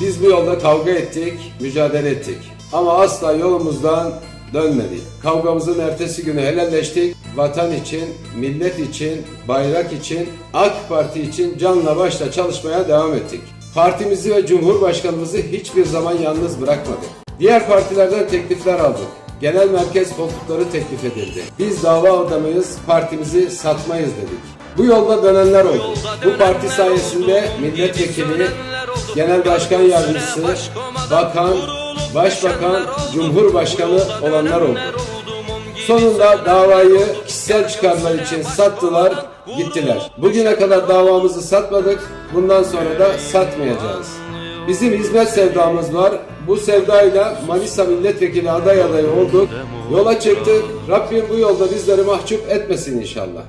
Biz bu yolda kavga ettik, mücadele ettik. Ama asla yolumuzdan dönmedik. Kavgamızın ertesi günü helalleştik. Vatan için, millet için, bayrak için, AK Parti için canla başla çalışmaya devam ettik. Partimizi ve Cumhurbaşkanımızı hiçbir zaman yalnız bırakmadık. Diğer partilerden teklifler aldık. Genel merkez koltukları teklif edildi. Biz dava adamıyız, partimizi satmayız dedik. Bu yolda dönenler oldu. Bu parti sayesinde milletvekili, genel başkan yardımcısı, bakan, başbakan, cumhurbaşkanı olanlar oldu. Sonunda davayı kişisel çıkarlar için sattılar, gittiler. Bugüne kadar davamızı satmadık, bundan sonra da satmayacağız. Bizim hizmet sevdamız var. Bu sevdayla Manisa milletvekili aday adayı olduk. Yola çıktık. Rabbim bu yolda bizleri mahcup etmesin inşallah.